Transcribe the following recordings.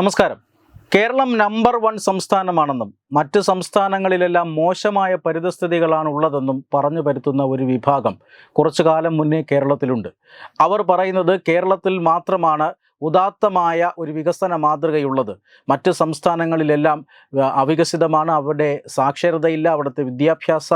നമസ്കാരം. Keralam number one സംസ്ഥാനമാണെന്നും മറ്റ് സംസ്ഥാനങ്ങളിലെല്ലാം മോശമായ പരിതസ്ഥിതികളാണ് ഉള്ളതെന്നും പറഞ്ഞു പരുത്തുന്ന ഒരു വിഭാഗം കുറച്ചു കാലം മുന്നേ കേരളത്തിലുണ്ട്. അവർ പറയുന്നത് കേരളത്തിൽ മാത്രമാണ് ഉദാത്തമായ ഒരു വികസന മാതൃകയുള്ളത്. മറ്റ് സംസ്ഥാനങ്ങളിലെല്ലാം അവികസിതമാണ്. അവിടെ സാക്ഷരതയില്ല. അവിടുത്തെ വിദ്യാഭ്യാസ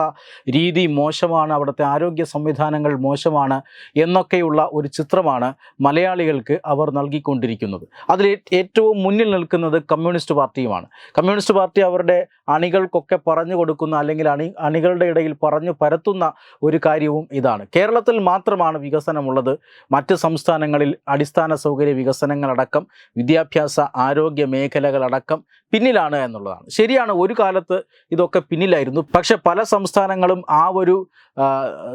രീതി മോശമാണ്. അവിടുത്തെ ആരോഗ്യ സംവിധാനങ്ങൾ മോശമാണ് എന്നൊക്കെയുള്ള ഒരു ചിത്രമാണ് മലയാളികൾക്ക് അവർ നൽകിക്കൊണ്ടിരിക്കുന്നത്. അതിൽ ഏറ്റവും മുന്നിൽ നിൽക്കുന്നത് കമ്മ്യൂണിസ്റ്റ് പാർട്ടിയുമാണ്. കമ്മ്യൂണിസ്റ്റ് പാർട്ടി അവരുടെ അണികൾക്കൊക്കെ പറഞ്ഞു കൊടുക്കുന്ന അല്ലെങ്കിൽ അണി അണികളുടെ ഇടയിൽ പറഞ്ഞു പരത്തുന്ന ഒരു കാര്യവും ഇതാണ്. കേരളത്തിൽ മാത്രമാണ് വികസനമുള്ളത്. മറ്റ് സംസ്ഥാനങ്ങളിൽ അടിസ്ഥാന സൗകര്യ വികസനങ്ങളടക്കം വിദ്യാഭ്യാസ ആരോഗ്യ മേഖലകളടക്കം പിന്നിലാണ് എന്നുള്ളതാണ്. ശരിയാണ് ഒരു കാലത്ത് ഇതൊക്കെ പിന്നിലായിരുന്നു. പക്ഷെ പല സംസ്ഥാനങ്ങളും ആ ഒരു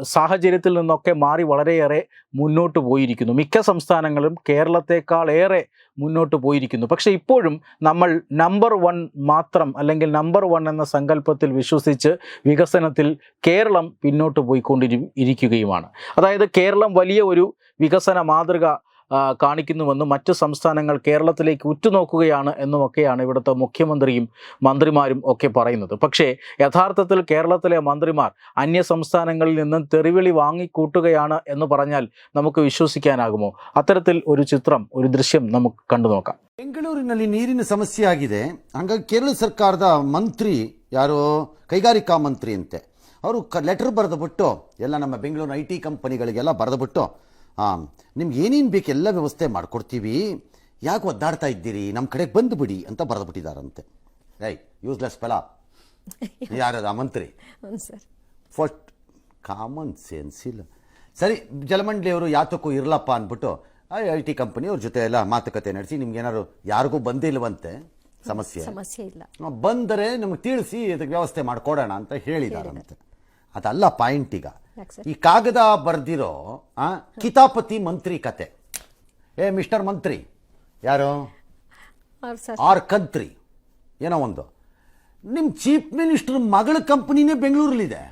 സാഹചര്യത്തിൽ നിന്നൊക്കെ മാറി വളരെയേറെ മുന്നോട്ട് പോയിരിക്കുന്നു. മിക്ക സംസ്ഥാനങ്ങളും കേരളത്തെക്കാൾ ഏറെ മുന്നോട്ട് പോയിരിക്കുന്നു. പക്ഷേ ഇപ്പോഴും നമ്മൾ നമ്പർ വൺ മാത്രം അല്ലെങ്കിൽ നമ്പർ വൺ എന്ന സങ്കല്പത്തിൽ വിശ്വസിച്ച് വികസനത്തിൽ കേരളം പിന്നോട്ട് പോയിക്കൊണ്ടിരി ഇരിക്കുകയുമാണ്. അതായത് കേരളം വലിയ ഒരു വികസന മാതൃക കാണിക്കുന്നുവെന്നും മറ്റു സംസ്ഥാനങ്ങൾ കേരളത്തിലേക്ക് ഉറ്റുനോക്കുകയാണ് എന്നുമൊക്കെയാണ് ഇവിടുത്തെ മുഖ്യമന്ത്രിയും മന്ത്രിമാരും ഒക്കെ പറയുന്നത്. പക്ഷേ യഥാർത്ഥത്തിൽ കേരളത്തിലെ മന്ത്രിമാർ അന്യ സംസ്ഥാനങ്ങളിൽ നിന്നും തെറിവിളി വാങ്ങിക്കൂട്ടുകയാണ് എന്ന് പറഞ്ഞാൽ നമുക്ക് വിശ്വസിക്കാനാകുമോ? അത്തരത്തിൽ ഒരു ചിത്രം ഒരു ദൃശ്യം നമുക്ക് കണ്ടു നോക്കാം. ಬೆಂಗಳೂರಿನಲ್ಲಿ ನೀರಿನ ಸಮಸ್ಯೆ ಆಗಿದೆ ಹಾಗಾಗಿ ಕೇರಳ ಸರ್ಕಾರದ ಮಂತ್ರಿ ಯಾರು ಕೈಗಾರಿಕಾ ಮಂತ್ರಿ ಅಂತೆ. ಅವರು ಲೆಟರ್ ಬರೆದುಬಿಟ್ಟು ಎಲ್ಲ ನಮ್ಮ ಬೆಂಗಳೂರಿನ ಐ ಟಿ ಕಂಪನಿಗಳಿಗೆಲ್ಲ ಬರೆದುಬಿಟ್ಟು ಹಾಂ ನಿಮ್ಗೆ ಏನೇನು ಬೇಕು ಎಲ್ಲ ವ್ಯವಸ್ಥೆ ಮಾಡಿಕೊಡ್ತೀವಿ. ಯಾಕೆ ಒದ್ದಾಡ್ತಾ ಇದ್ದೀರಿ? ನಮ್ಮ ಕಡೆಗೆ ಬಂದುಬಿಡಿ ಅಂತ ಬರೆದುಬಿಟ್ಟಿದ್ದಾರಂತೆ ಏಯ್ ಯೂಸ್ಲೆಸ್ ಫೆಲ ಯಾರದ? ಮಂತ್ರಿ? ಸರ್. ಫಸ್ಟ್ ಕಾಮನ್ ಸೆನ್ಸ್ ಇಲ್ಲ. ಸರಿ ಜಲಮಂಡಳಿಯವರು ಯಾತಕ್ಕೂ ಇರಲಪ್ಪ ಅಂದ್ಬಿಟ್ಟು ಐ ಟಿ ಕಂಪನಿ ಅವ್ರ ಜೊತೆ ಎಲ್ಲ ಮಾತುಕತೆ ನಡೆಸಿ ನಿಮ್ಗೆ ಏನಾದ್ರು ಯಾರಿಗೂ ಬಂದಿಲ್ವಂತೆ ಸಮಸ್ಯೆ? ಸಮಸ್ಯೆ ಇಲ್ಲ. ಬಂದರೆ ನಿಮ್ಗೆ ತಿಳಿಸಿ ಇದಕ್ಕೆ ವ್ಯವಸ್ಥೆ ಮಾಡಿಕೊಡೋಣ ಅಂತ ಹೇಳಿದಾರಂತೆ. ಅದಲ್ಲ ಪಾಯಿಂಟ್ ಈಗ? ಈ ಕಾಗದ ಬರ್ದಿರೋ ಕಿತಾಪತಿ ಮಂತ್ರಿ ಕತೆ. ಏ ಮಿಸ್ಟರ್ ಮಂತ್ರಿ ಯಾರು? ಆರ್ ಕಂತ್ರಿ. ಏನೋ ಒಂದು. ನಿಮ್ಮ ಚೀಫ್ ಮಿನಿಸ್ಟರ್ ಮಗಳ ಕಂಪನಿನೇ ಬೆಂಗಳೂರಲ್ಲಿದೆ.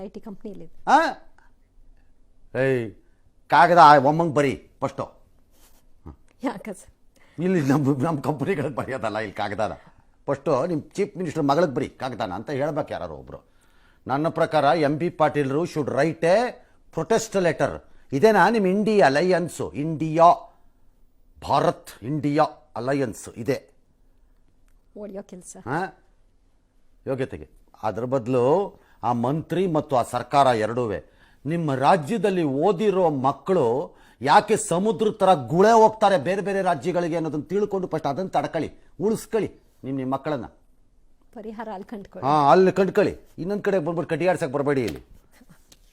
ಐ ಟಿ ಕಂಪ್ನಿಯಲ್ಲಿ ಆ? ಏಯ್ ಕಾಗದ ಒಮ್ಮಂಗೆ ಬರೀ ಫಸ್ಟು. ಯಾಕೆ ಸರ್? ಇಲ್ಲಿ ನಮ್ಮ ನಮ್ಮ ಕಂಪ್ನಿಗಳಿಗೆ ಬರೆಯೋದಲ್ಲ ಇಲ್ಲಿ ಕಾಗದಾನ. ಫಸ್ಟು ನಿಮ್ಮ ಚೀಫ್ ಮಿನಿಸ್ಟರ್ ಮಗಳಿಗೆ ಬರೀ ಕಾಗದಾನ ಅಂತ ಹೇಳ್ಬೇಕು ಯಾರು ಒಬ್ರು. ನನ್ನ ಪ್ರಕಾರ M P ಪಾಟೀಲ್ರು should write a protest letter ಇದೇನಾ ನಿಮ್ಮ India alliance India. Bharat India alliance ಇದೆ. ಕೆಲಸ ಆ? ಯೋಗ್ಯತೆಗೆ. ಅದ್ರ ಬದಲು ಆ ಮಂತ್ರಿ ಮತ್ತು ಆ ಸರ್ಕಾರ ಎರಡೂ ನಿಮ್ಮ ರಾಜ್ಯದಲ್ಲಿ ಓದಿರೋ ಮಕ್ಕಳು ಯಾಕೆ ಸಮುದ್ರ ಥರ ಗುಳೆ ಹೋಗ್ತಾರೆ ಬೇರೆ ಬೇರೆ ರಾಜ್ಯಗಳಿಗೆ ಅನ್ನೋದನ್ನ ತಿಳ್ಕೊಂಡು ಫಸ್ಟ್ ಅದನ್ನು ತಡ್ಕೊಳ್ಳಿ. ಉಳಿಸ್ಕೊಳ್ಳಿ ನಿಮ್ಮ ನಿಮ್ಮ ಮಕ್ಕಳನ್ನ. ಪರಿಹಾರ ಅಲ್ಲಿ ಕಂಡ್ಕೊಳ್ಳಿ. ಹಾಂ, ಅಲ್ಲಿ ಕಂಡ್ಕೊಳ್ಳಿ. ಇನ್ನೊಂದು ಕಡೆ ಬಂದ್ಬಿಟ್ಟು ಕಟ್ಟಿಯಾಡ್ಸಕ್ಕೆ ಬರಬೇಡಿ ಇಲ್ಲಿ.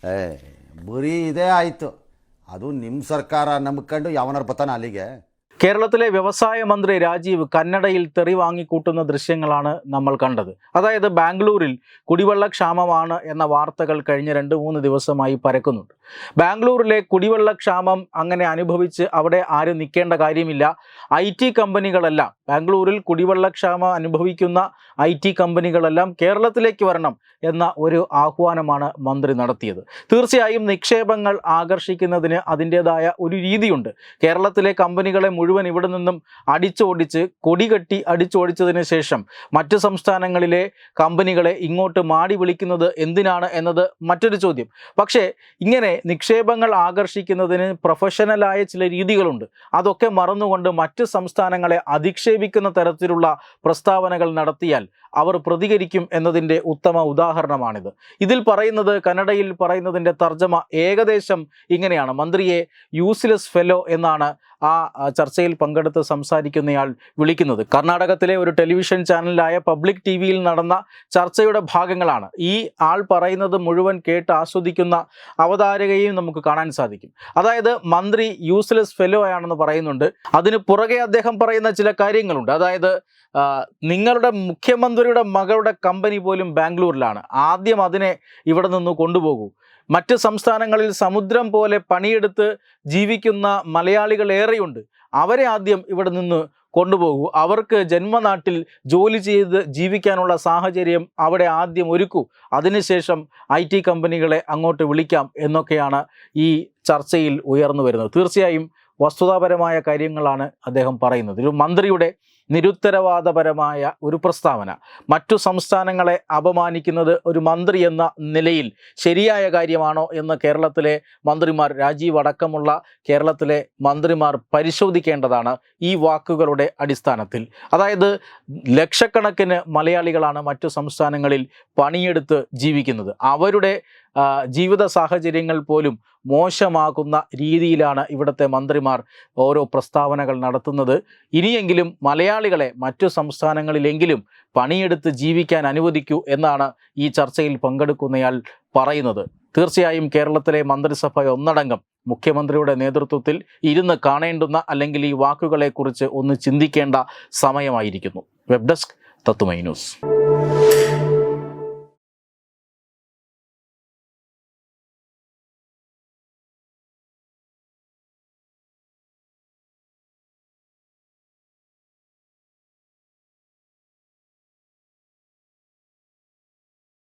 ಏ, ಬರೀ ಇದೇ ಆಯಿತು. ಅದು ನಿಮ್ಮ ಸರ್ಕಾರ ನಂಬ್ಕೊಂಡು ಯಾವನಾರು ಬತ್ತಾನ ಅಲ್ಲಿಗೆ? കേരളത്തിലെ വ്യവസായ മന്ത്രി രാജീവ് കന്നഡയിൽ തെറി വാങ്ങിക്കൂട്ടുന്ന ദൃശ്യങ്ങളാണ് നമ്മൾ കണ്ടത്. അതായത് ബാംഗ്ലൂരിൽ കുടിവെള്ളക്ഷാമമാണ് എന്ന വാർത്തകൾ കഴിഞ്ഞ രണ്ട് മൂന്ന് ദിവസമായി പരക്കുന്നുണ്ട്. ബാംഗ്ലൂരിലെ കുടിവെള്ളക്ഷാമം അങ്ങനെ അനുഭവിച്ച് അവിടെ ആരും നിൽക്കേണ്ട കാര്യമില്ല. ഐ ടി കമ്പനികളെല്ലാം ബാംഗ്ലൂരിൽ കുടിവെള്ളക്ഷാമം അനുഭവിക്കുന്ന ഐ ടി കമ്പനികളെല്ലാം കേരളത്തിലേക്ക് വരണം എന്ന ഒരു ആഹ്വാനമാണ് മന്ത്രി നടത്തിയത്. തീർച്ചയായും നിക്ഷേപങ്ങൾ ആകർഷിക്കുന്നതിന് അതിന്റെതായ ഒരു രീതിയുണ്ട്. കേരളത്തിലെ കമ്പനികളെ മുഴുവൻ ഇവിടെ നിന്നും അടിച്ചോടിച്ച് കൊടികെട്ടി അടിച്ചോടിച്ചതിന് ശേഷം മറ്റ് സംസ്ഥാനങ്ങളിലെ കമ്പനികളെ ഇങ്ങോട്ട് മാടി വിളിക്കുന്നത് എന്തിനാണ് എന്നത് മറ്റൊരു ചോദ്യം. പക്ഷേ ഇങ്ങനെ നിക്ഷേപങ്ങൾ ആകർഷിക്കുന്നതിന് പ്രൊഫഷണലായ ചില രീതികളുണ്ട്. അതൊക്കെ മറന്നുകൊണ്ട് മറ്റ് സംസ്ഥാനങ്ങളെ അധിക്ഷേപിക്കുന്ന തരത്തിലുള്ള പ്രസ്താവനകൾ നടത്തിയാൽ അവർ പ്രതികരിക്കും എന്നതിന്റെ ഉത്തമ ഉദാഹരണമാണിത്. ഇതിൽ പറയുന്നത് കന്നഡയിൽ പറയുന്നതിന്റെ തർജമ ഏകദേശം ഇങ്ങനെയാണ്. മന്ത്രിയെ യൂസ്ലെസ് ഫെലോ എന്നാണ് ആ ചർച്ചയിൽ പങ്കെടുത്ത് സംസാരിക്കുന്നയാൾ വിളിക്കുന്നത്. കർണാടകത്തിലെ ഒരു ടെലിവിഷൻ ചാനലായ പബ്ലിക് ടി വിയിൽ നടന്ന ചർച്ചയുടെ ഭാഗങ്ങളാണ്. ഈ ആൾ പറയുന്നത് മുഴുവൻ കേട്ട് ആസ്വദിക്കുന്ന അവതാരകയും നമുക്ക് കാണാൻ സാധിക്കും. അതായത് മന്ത്രി യൂസ്ലെസ് ഫെലോ ആണെന്ന് പറയുന്നുണ്ട്. അതിന് പുറകെ അദ്ദേഹം പറയുന്ന ചില കാര്യങ്ങളുണ്ട്. അതായത് നിങ്ങളുടെ നിങ്ങളുടെ മുഖ്യമന്ത്രിയുടെ മകളുടെ കമ്പനി പോലും ബാംഗ്ലൂരിലാണ്. ആദ്യം അതിനെ ഇവിടെ നിന്ന് കൊണ്ടുപോകൂ. മറ്റ് സംസ്ഥാനങ്ങളിൽ സമുദ്രം പോലെ പണിയെടുത്ത് ജീവിക്കുന്ന മലയാളികൾ ഏറെയുണ്ട്. അവരെ ആദ്യം ഇവിടെ നിന്ന് കൊണ്ടുപോകൂ. അവർക്ക് ജന്മനാട്ടിൽ ജോലി ചെയ്ത് ജീവിക്കാനുള്ള സാഹചര്യം അവിടെ ആദ്യം ഒരുക്കൂ. അതിനുശേഷം ഐ ടി കമ്പനികളെ അങ്ങോട്ട് വിളിക്കാം എന്നൊക്കെയാണ് ഈ ചർച്ചയിൽ ഉയർന്നു വരുന്നത്. തീർച്ചയായും വസ്തുതാപരമായ കാര്യങ്ങളാണ് അദ്ദേഹം പറയുന്നത്. ഒരു മന്ത്രിയുടെ നിരുത്തരവാദപരമായ ഒരു പ്രസ്താവന. മറ്റു സംസ്ഥാനങ്ങളെ അപമാനിക്കുന്നത് ഒരു മന്ത്രി എന്ന നിലയിൽ ശരിയായ കാര്യമാണോ എന്ന് കേരളത്തിലെ മന്ത്രിമാർ രാജീവ് അടക്കമുള്ള കേരളത്തിലെ മന്ത്രിമാർ പരിശോധിക്കേണ്ടതാണ് ഈ വാക്കുകളുടെ അടിസ്ഥാനത്തിൽ. അതായത് ലക്ഷക്കണക്കിന് മലയാളികളാണ് മറ്റു സംസ്ഥാനങ്ങളിൽ പണിയെടുത്ത് ജീവിക്കുന്നത്. അവരുടെ ജീവിത സാഹചര്യങ്ങൾ പോലും മോശമാകുന്ന രീതിയിലാണ് ഇവിടുത്തെ മന്ത്രിമാർ ഓരോ പ്രസ്താവനകൾ നടത്തുന്നത്. ഇനിയെങ്കിലും മലയാളികളെ മറ്റു സംസ്ഥാനങ്ങളിലെങ്കിലും പണിയെടുത്ത് ജീവിക്കാൻ അനുവദിക്കൂ എന്നാണ് ഈ ചർച്ചയിൽ പങ്കെടുക്കുന്നയാൾ പറയുന്നത്. തീർച്ചയായും കേരളത്തിലെ മന്ത്രിസഭ ഒന്നടങ്കം മുഖ്യമന്ത്രിയുടെ നേതൃത്വത്തിൽ ഇരുന്ന് കാണേണ്ടുന്ന അല്ലെങ്കിൽ ഈ വാക്കുകളെക്കുറിച്ച് ഒന്ന് ചിന്തിക്കേണ്ട സമയമായിരിക്കുന്നു. വെബ് ഡെസ്ക് തത്തുമൈ ന്യൂസ്.